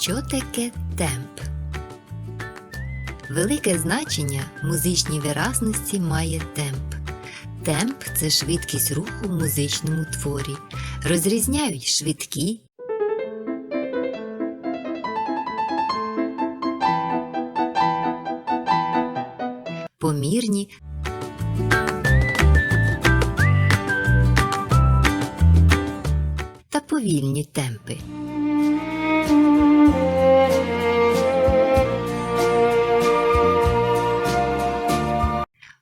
Що таке темп? Велике значення музичній виразності має темп. Темп це швидкість руху в музичному творі. Розрізняють швидкі, помірні та повільні темпи.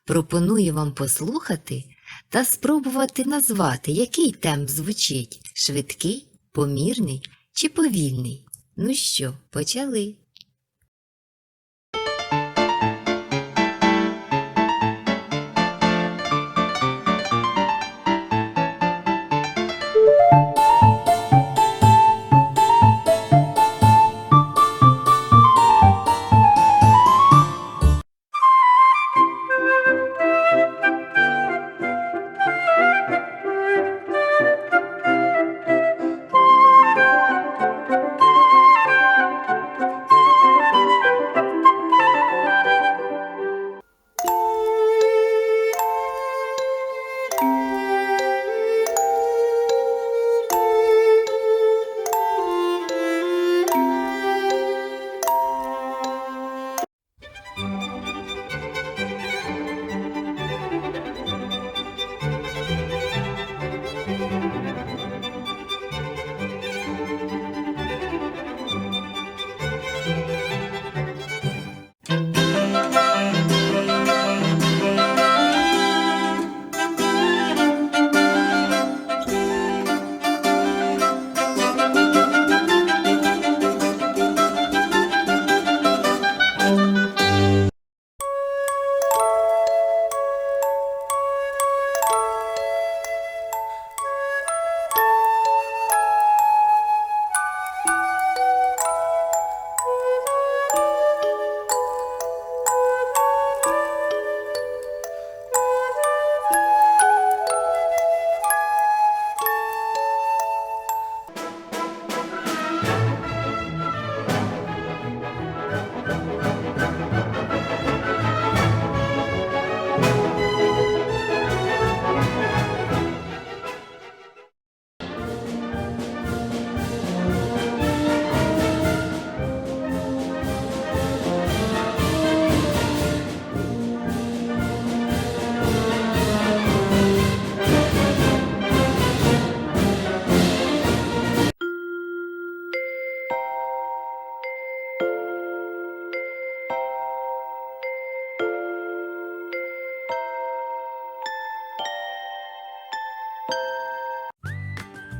Пропоную вам послухати та спробувати назвати, який темп звучить швидкий, помірний чи повільний. Ну що, почали?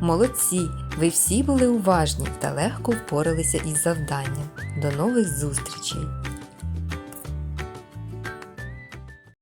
Молодці! Ви всі були уважні та легко впоралися із завданням. До нових зустрічей!